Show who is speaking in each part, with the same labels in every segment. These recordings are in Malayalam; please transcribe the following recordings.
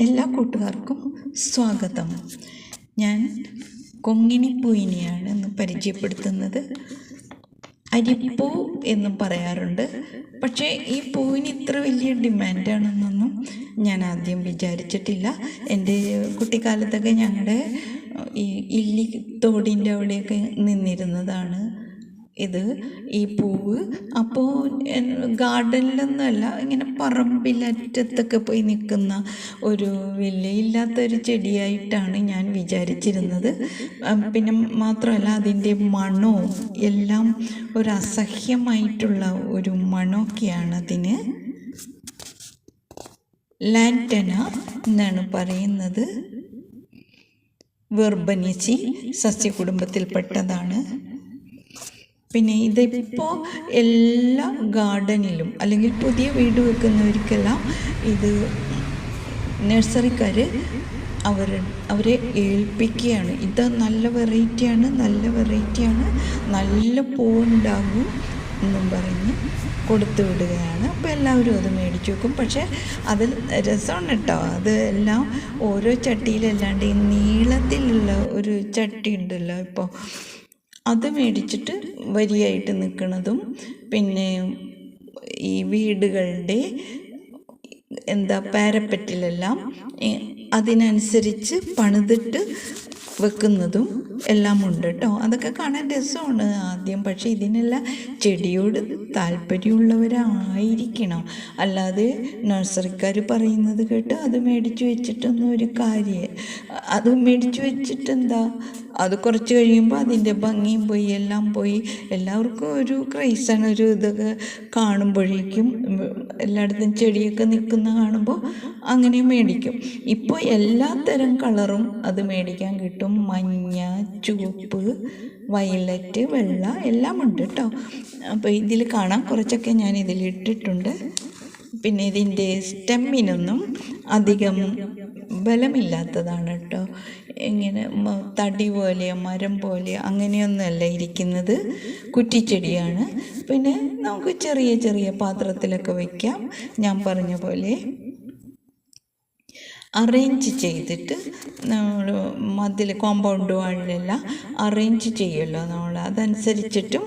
Speaker 1: എല്ലാ കൂട്ടുകാർക്കും സ്വാഗതം. ഞാൻ കൊങ്ങിണി കൊങ്ങിണിപ്പൂവിനെയാണ് ഇന്ന് പരിചയപ്പെടുത്തുന്നത്. അരിപ്പൂ എന്നും പറയാറുണ്ട്. പക്ഷേ ഈ പൂവിന് ഇത്ര വലിയ ഡിമാൻഡാണെന്നൊന്നും ഞാൻ ആദ്യം വിചാരിച്ചിട്ടില്ല. എന്റെ കുട്ടിക്കാലത്തൊക്കെ ഞങ്ങളുടെ ഈ ഇല്ലി തോടിന്റെ അവിടെയൊക്കെ നിന്നിരുന്നതാണ് ഇത് ഈ പൂവ്. അപ്പോൾ ഗാർഡനിലൊന്നുമല്ല ഇങ്ങനെ പറമ്പിലറ്റത്തൊക്കെ പോയി നിൽക്കുന്ന ഒരു വിലയില്ലാത്തൊരു ചെടിയായിട്ടാണ് ഞാൻ വിചാരിച്ചിരുന്നത്. പിന്നെ മാത്രമല്ല അതിന്റെ മണവും എല്ലാം ഒരു അസഹ്യമായിട്ടുള്ള ഒരു മണമൊക്കെയാണ് അതിന് ലാന്റന എന്നാണ് പറയുന്നത്. വെർബനിസി സസ്യകുടുംബത്തിൽപ്പെട്ടതാണ്. പിന്നെ ഇതിപ്പോൾ എല്ലാ ഗാർഡനിലും അല്ലെങ്കിൽ പുതിയ വീട് വെക്കുന്നവർക്കെല്ലാം ഇത് നഴ്സറിക്കാർ അവർ അവരെ ഏൽപ്പിക്കുകയാണ്. ഇത് നല്ല വെറൈറ്റിയാണ് നല്ല വെറൈറ്റിയാണ് നല്ല പൂവുണ്ടാകും എന്നും പറഞ്ഞ് കൊടുത്തു വിടുകയാണ്. അപ്പോൾ എല്ലാവരും അത് മേടിച്ചു വെക്കും. പക്ഷേ അതിൽ രസമാണ് കേട്ടോ. അത് എല്ലാം ഓരോ ചട്ടിയിലല്ലാണ്ട് ഈ നീളത്തിലുള്ള ഒരു ചട്ടി ഉണ്ടല്ലോ ഇപ്പോൾ അത് മേടിച്ചിട്ട് വരിയായിട്ട് നിൽക്കുന്നതും പിന്നെ ഈ വീടുകളുടെ എന്താ പാരപ്പറ്റിലെല്ലാം അതിനനുസരിച്ച് പണിതിട്ട് വെക്കുന്നതും എല്ലാം ഉണ്ട് കേട്ടോ അതൊക്കെ കാണാൻ രസമാണ് ആദ്യം. പക്ഷേ ഇതിനെല്ലാം ചെടിയോട് താല്പര്യമുള്ളവരായിരിക്കണം. അല്ലാതെ നഴ്സറിക്കാർ പറയുന്നത് കേട്ട് അത് മേടിച്ച് വെച്ചിട്ടൊന്നും ഒരു കാര്യം അത് മേടിച്ച് വെച്ചിട്ട് എന്താ അത് കുറച്ച് കഴിയുമ്പോൾ അതിന്റെ ഭംഗിയും പോയി എല്ലാം പോയി. എല്ലാവർക്കും ഒരു ക്രൈസാണ് ഒരു ഇതൊക്കെ കാണുമ്പോഴേക്കും എല്ലായിടത്തും ചെടിയൊക്കെ നിൽക്കുന്ന കാണുമ്പോൾ അങ്ങനെ മേടിക്കും. ഇപ്പോൾ എല്ലാ തരം കളറും അത് മേടിക്കാൻ കിട്ടും. മഞ്ഞ ചുവപ്പ് വയലറ്റ് വെള്ള എല്ലാം ഉണ്ട് കേട്ടോ അപ്പോൾ ഇതിൽ കാണാം. കുറച്ചൊക്കെ ഞാൻ ഇതിൽ ഇട്ടിട്ടുണ്ട് പിന്നെ ഇതിന്റെ സ്റ്റെമ്മിനൊന്നും അധികം ബലമില്ലാത്തതാണ് കേട്ടോ. ഇങ്ങനെ തടി പോലെയോ മരം പോലെയോ അങ്ങനെയൊന്നുമല്ല ഇരിക്കുന്നത്. കുറ്റിച്ചെടിയാണ്. പിന്നെ നമുക്ക് ചെറിയ ചെറിയ പാത്രത്തിലൊക്കെ വയ്ക്കാം ഞാൻ പറഞ്ഞ പോലെ അറേഞ്ച് ചെയ്തിട്ട് നമ്മൾ മതിൽ കോമ്പൗണ്ട് വാളിലെല്ലാം അറേഞ്ച് ചെയ്യുമല്ലോ നമ്മൾ അതനുസരിച്ചിട്ടും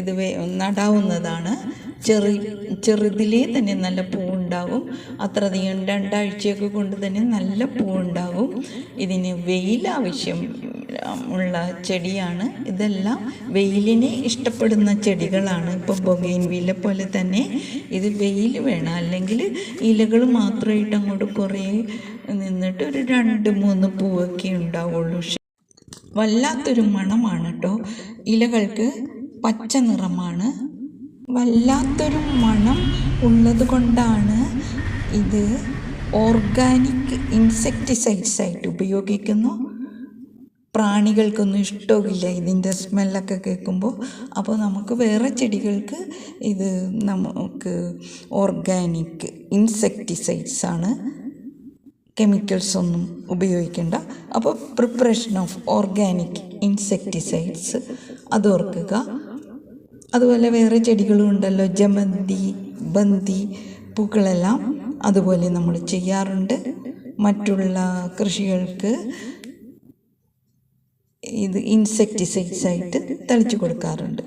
Speaker 1: ഇത് നടാവുന്നതാണ്. ചെറു ചെറുതിലേ തന്നെ നല്ല പൂവുണ്ടാകും അത്രയധികം രണ്ടാഴ്ചയൊക്കെ കൊണ്ട് തന്നെ നല്ല പൂവുണ്ടാകും ഇതിന് വെയിൽ ആവശ്യം ഉള്ള ചെടിയാണ്. ഇതെല്ലാം വെയിലിനെ ഇഷ്ടപ്പെടുന്ന ചെടികളാണ്. ഇപ്പോൾ ബൊഗൈൻവില്ല പോലെ തന്നെ ഇത് വെയിൽ വേണം. അല്ലെങ്കിൽ ഇലകൾ മാത്രമായിട്ട് അങ്ങോട്ട് കുറേ നിന്നിട്ട് ഒരു രണ്ട് മൂന്ന് പൂവൊക്കെ ഉണ്ടാവുള്ളൂ. വല്ലാത്തൊരു മണമാണ് കേട്ടോ ഇലകൾക്ക് പച്ച നിറമാണ്. വല്ലാത്തൊരു മണം ഉള്ളത് കൊണ്ടാണ് ഇത് ഓർഗാനിക് ഇൻസെക്ടിസൈഡ്സ് ആയിട്ട് ഉപയോഗിക്കുന്നു. പ്രാണികൾക്കൊന്നും ഇഷ്ടമില്ല ഇതിന്റെ സ്മെല്ലൊക്കെ കേൾക്കുമ്പോൾ. അപ്പോൾ നമുക്ക് വേറെ ചെടികൾക്ക് ഇത് നമുക്ക് ഓർഗാനിക് ഇൻസെക്ടിസൈഡ്സ് ആണ്. കെമിക്കൽസ് ഒന്നും ഉപയോഗിക്കേണ്ട. അപ്പോൾ പ്രിപ്പറേഷൻ ഓഫ് ഓർഗാനിക് ഇൻസെക്ടിസൈഡ്സ് അത് ഓർക്കുക. അതുപോലെ വേറെ ചെടികളും ഉണ്ടല്ലോ. ജമന്തി ബന്തി പൂക്കളെല്ലാം അതുപോലെ നമ്മൾ ചെയ്യാറുണ്ട്. മറ്റുള്ള കൃഷികൾക്ക് ഇത് ഇൻസെക്ടിസൈഡ്സ് ആയിട്ട് തളിച്ചു കൊടുക്കാറുണ്ട്.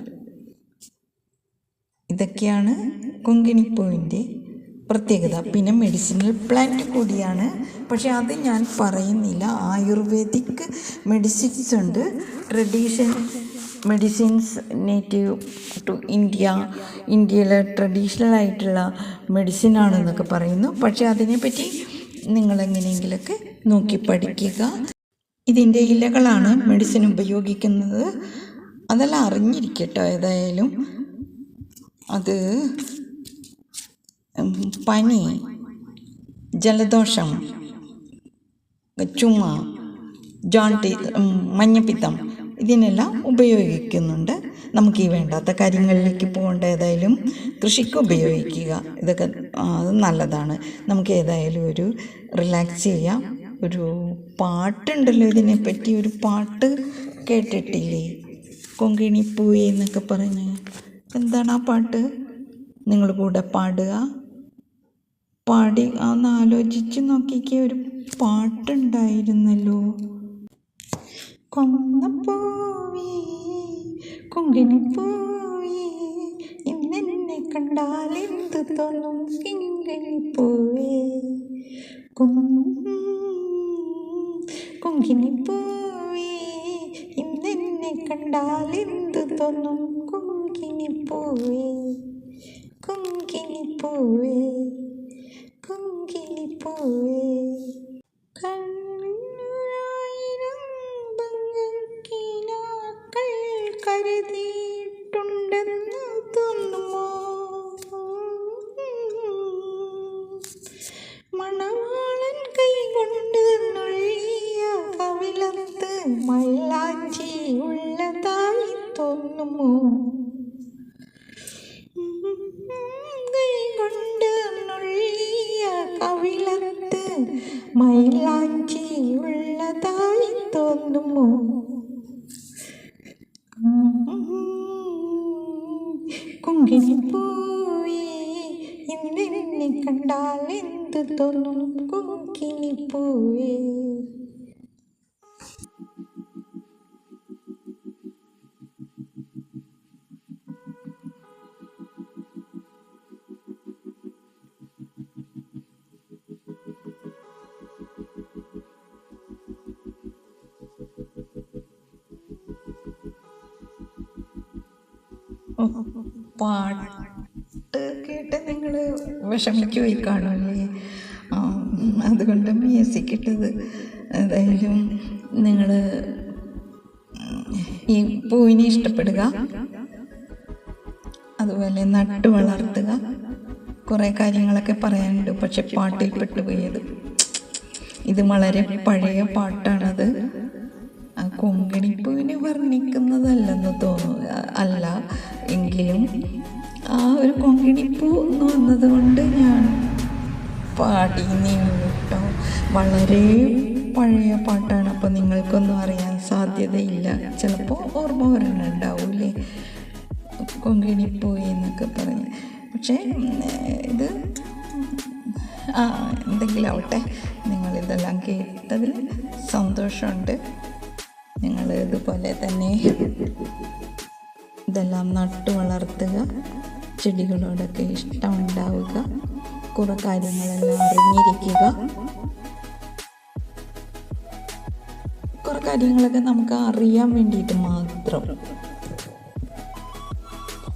Speaker 1: ഇതൊക്കെയാണ് കൊങ്കിണിപ്പൂവിന്റെ പ്രത്യേകത. പിന്നെ മെഡിസിനൽ പ്ലാന്റ് കൂടിയാണ്. പക്ഷേ അത് ഞാൻ പറയുന്നില്ല. ആയുർവേദിക് മെഡിസിൻസ് ഉണ്ട് tradition medicines native to India ഇന്ത്യയിലെ ട്രഡീഷണൽ ആയിട്ടുള്ള മെഡിസിൻ ആണെന്നൊക്കെ പറയുന്നു. പക്ഷേ അതിനെപ്പറ്റി നിങ്ങളെങ്ങനെയെങ്കിലൊക്കെ നോക്കി പഠിക്കുക. ഇതിന്റെ ഇലകളാണ് മെഡിസിൻ ഉപയോഗിക്കുന്നത്. അതെല്ലാം അറിഞ്ഞിരിക്കട്ടോ ഏതായാലും. അത് പനി ജലദോഷം ചുമ ജോണ്ടി മഞ്ഞപ്പിത്തം ഇതിനെല്ലാം ഉപയോഗിക്കുന്നുണ്ട്. നമുക്ക് ഈ വേണ്ടാത്ത കാര്യങ്ങളിലേക്ക് പോകേണ്ട ഏതായാലും കൃഷിക്ക് ഉപയോഗിക്കുക. ഇതൊക്കെ അത് നല്ലതാണ്. നമുക്ക് ഏതായാലും ഒരു റിലാക്സ് ചെയ്യാം. ഒരു പാട്ടുണ്ടല്ലോ ഇതിനെപ്പറ്റി. ഒരു പാട്ട് കേട്ടിട്ടില്ലേ? കൊങ്കിണി പൂയെ എന്നൊക്കെ പറഞ്ഞ്. എന്താണ് ആ പാട്ട്? നിങ്ങൾ കൂടെ പാടുക. പാടി ഒന്ന് ആലോചിച്ച് നോക്കിക്കേ. ഒരു പാട്ടുണ്ടായിരുന്നല്ലോ. കൊന്നപ്പോവേ പൂവി ഇന്നെന്നെ കണ്ടാൽ എന്ത് തോന്നും? കിങ്ങിണിപ്പോവേ കുങ്കിണിപ്പോവേ ഇന്നെന്നെ കണ്ടാൽ എന്ത് തോന്നും? കുങ്കിണിപ്പോവേ കുങ്കിണിപ്പോവേ കുങ്കിളിപ്പോവേ കണ്ണുരായിരം കരുതിയിട്ടുണ്ടെന്ന് തോന്നുമോ? മണവാളൻ കൈകൊണ്ട് നൊഴിയ കവിളത്ത് മൈലാഞ്ചി ഉള്ളതായി തോന്നുമോ? കൈകൊണ്ട് നൊഴിയ കവിളത്ത് മൈലാഞ്ചി ഉള്ളതായി തോന്നുമോ? എന്ത് തോന്നും കുങ്കിനിപ്പൂവേ പാട്ട് കേട്ട് നിങ്ങൾ വിഷമിച്ചു പോയി കാണുമല്ലേ അതുകൊണ്ട് മ്യൂസിക് ഇട്ടത്. അതായാലും നിങ്ങൾ ഈ പൂവിനെ ഇഷ്ടപ്പെടുക. അതുപോലെ നട്ടു വളർത്തുക. കുറേ കാര്യങ്ങളൊക്കെ പറയാനുണ്ട്. പക്ഷെ പാട്ടിൽ പെട്ടുപോയത്. ഇത് വളരെ പഴയ പാട്ടാണത്. ആ കൊങ്കണിപ്പൂവിനെ വർണിക്കുന്നതല്ലെന്ന് തോന്നുക അല്ല. എങ്കിലും ആ ഒരു കൊങ്കിണിപ്പൂ എന്ന് വന്നത് കൊണ്ട് ഞാൻ പാടി കേട്ടോ വളരെ പഴയ പാട്ടാണ്. അപ്പോൾ നിങ്ങൾക്കൊന്നും അറിയാൻ സാധ്യതയില്ല. ചിലപ്പോൾ ഓർമ്മ വരണുണ്ടാവൂലേ കൊങ്കിണിപ്പൂ എന്നൊക്കെ പറഞ്ഞ്. പക്ഷേ ഇത് ആ എന്തെങ്കിലും ആവട്ടെ. നിങ്ങളിതെല്ലാം കേട്ടതിൽ സന്തോഷമുണ്ട്. നിങ്ങൾ ഇതുപോലെ തന്നെ ഇതെല്ലാം നട്ടു വളർത്തുക. ചെടികളോടൊക്കെ ഇഷ്ടം ഉണ്ടാവുക കുറേ കാര്യങ്ങളെല്ലാം അറിഞ്ഞിരിക്കുക. കുറേ കാര്യങ്ങളൊക്കെ നമുക്ക് അറിയാൻ വേണ്ടിയിട്ട് മാത്രം.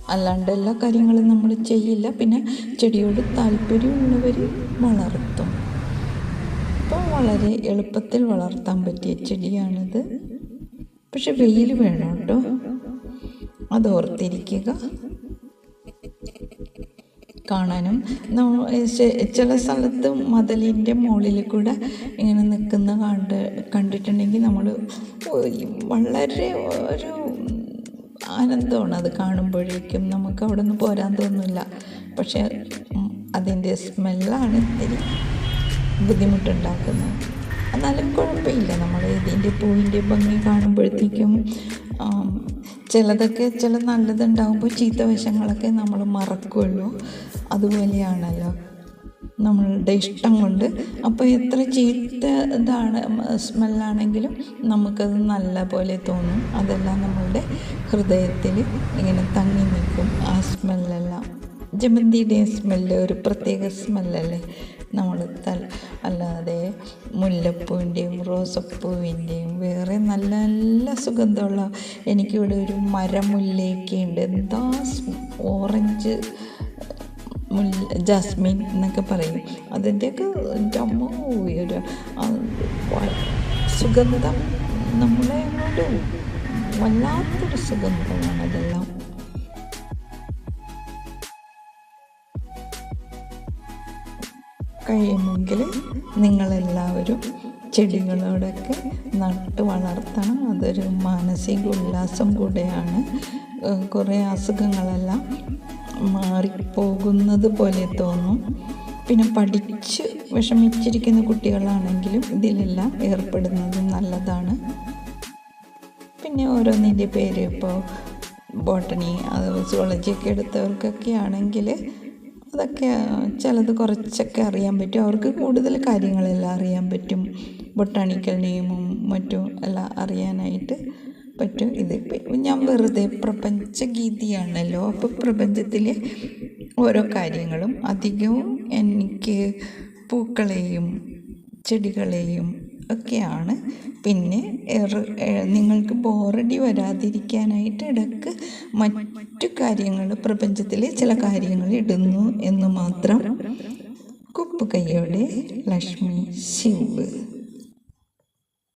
Speaker 1: അല്ലാണ്ട് എല്ലാ കാര്യങ്ങളും നമ്മൾ ചെയ്യില്ല. പിന്നെ ചെടിയോട് താല്പര്യമുള്ളവർ വളർത്തും. ഇപ്പം വളരെ എളുപ്പത്തിൽ വളർത്താൻ പറ്റിയ ചെടിയാണിത്. പക്ഷെ വെയിൽ വേണം കേട്ടോ. അത് ഓർത്തിരിക്കുക കാണാനും. ചില സ്ഥലത്ത് മതിലിന്റെ മുകളിൽ കൂടെ ഇങ്ങനെ നിൽക്കുന്ന കണ്ട് കണ്ടിട്ടുണ്ടെങ്കിൽ നമ്മൾ വളരെ ഒരു ആനന്ദമാണ് അത് കാണുമ്പോഴേക്കും. നമുക്ക് അവിടെ നിന്ന് പോരാൻ തോന്നില്ല പക്ഷേ അതിന്റെ സ്മെല്ലാണ് ഇത്തിരി ബുദ്ധിമുട്ടുണ്ടാക്കുന്നത്. എന്നാലും കുഴപ്പമില്ല. നമ്മൾ ഇതിന്റെ പൂവിന്റെ ഭംഗി കാണുമ്പോഴത്തേക്കും ചിലതൊക്കെ ചില നല്ലതുണ്ടാകുമ്പോൾ ചീത്ത വശങ്ങളൊക്കെ നമ്മൾ മറക്കുമല്ലോ അതുപോലെയാണല്ലോ നമ്മളുടെ ഇഷ്ടം കൊണ്ട്. അപ്പോൾ എത്ര ചീത്ത ഇതാണ് സ്മെല്ലാണെങ്കിലും നമുക്കത് നല്ല പോലെ തോന്നും. അതെല്ലാം നമ്മളുടെ ഹൃദയത്തിൽ ഇങ്ങനെ തങ്ങി നിൽക്കും ആ സ്മെല്ലെല്ലാം. ജമന്തിയുടെ സ്മെല്ല് ഒരു പ്രത്യേക സ്മെല്ലല്ലേ? നമ്മൾ തൽ അല്ലാതെ മുല്ലപ്പൂവിന്റെയും റോസപ്പൂവിന്റെയും വേറെ നല്ല നല്ല സുഗന്ധമുള്ള എനിക്കിവിടെ ഒരു മരമുല്ലയൊക്കെ ഉണ്ട്. എന്താ ഓറഞ്ച് മുല്ല ജാസ്മിൻ എന്നൊക്കെ പറയും. അതിന്റെയൊക്കെ ജമ്മോ ഒരു സുഗന്ധം നമ്മളെ അങ്ങോട്ട് വല്ലാത്തൊരു സുഗന്ധമാണ് അതെല്ലാം. കഴിയുമെങ്കിൽ നിങ്ങളെല്ലാവരും ചെടികളോടൊക്കെ നട്ട് വളർത്തണം. അതൊരു മാനസിക ഉല്ലാസം കൂടെയാണ്. കുറേ അസുഖങ്ങളെല്ലാം മാറിപ്പോകുന്നത് പോലെ തോന്നും. പിന്നെ പഠിച്ച് വിഷമിച്ചിരിക്കുന്ന കുട്ടികളാണെങ്കിലും ഇതിലെല്ലാം ഏർപ്പെടുന്നത് നല്ലതാണ്. പിന്നെ ഓരോന്നിന്റെ പേര് ഇപ്പോൾ ബോട്ടണി അത് സോളജിയൊക്കെ എടുത്തവർക്കൊക്കെ ആണെങ്കിൽ അതൊക്കെ ചിലത് കുറച്ചൊക്കെ അറിയാൻ പറ്റും. അവർക്ക് കൂടുതൽ കാര്യങ്ങളെല്ലാം അറിയാൻ പറ്റും. ബൊട്ടാണിക്കൽ നെയിമും മറ്റും എല്ലാം അറിയാനായിട്ട് പറ്റും ഇത്. ഞാൻ വെറുതെ പ്രപഞ്ചഗീതിയാണല്ലോ. അപ്പോൾ പ്രപഞ്ചത്തിലെ ഓരോ കാര്യങ്ങളും അധികവും എനിക്ക് പൂക്കളെയും ചെടികളെയും ഒക്കെയാണ്. പിന്നെ നിങ്ങൾക്ക് ബോറടി വരാതിരിക്കാനായിട്ട് ഇടയ്ക്ക് മറ്റു കാര്യങ്ങൾ പ്രപഞ്ചത്തിലെ ചില കാര്യങ്ങൾ ഇടുന്നു എന്ന് മാത്രം. കുപ്പുകയ്യോടെ ലക്ഷ്മി ശിവ്.